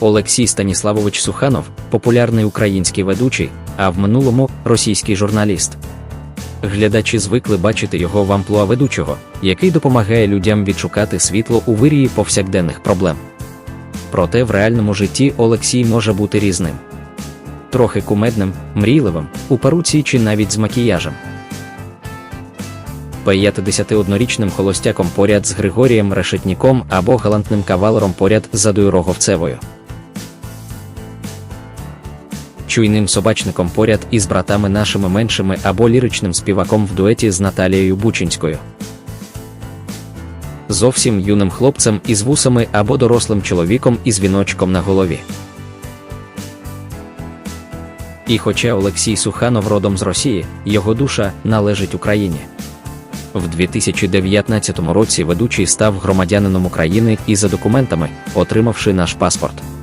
Олексій Станіславович Суханов, популярний український ведучий, а в минулому російський журналіст. Глядачі звикли бачити його в амплуа ведучого, який допомагає людям відшукати світло у вирії повсякденних проблем. Проте в реальному житті Олексій може бути різним. Трохи кумедним, мрійливим, у паруці чи навіть з макіяжем. 51-річним холостяком поряд з Григорієм Решетніком або галантним кавалером поряд з Адою Роговцевою. Чуйним собачником поряд із братами нашими меншими або ліричним співаком в дуеті з Наталією Бучинською. Зовсім юним хлопцем із вусами або дорослим чоловіком із віночком на голові. І хоча Олексій Суханов родом з Росії, його душа належить Україні. В 2019 році ведучий став громадянином України і за документами, отримавши наш паспорт.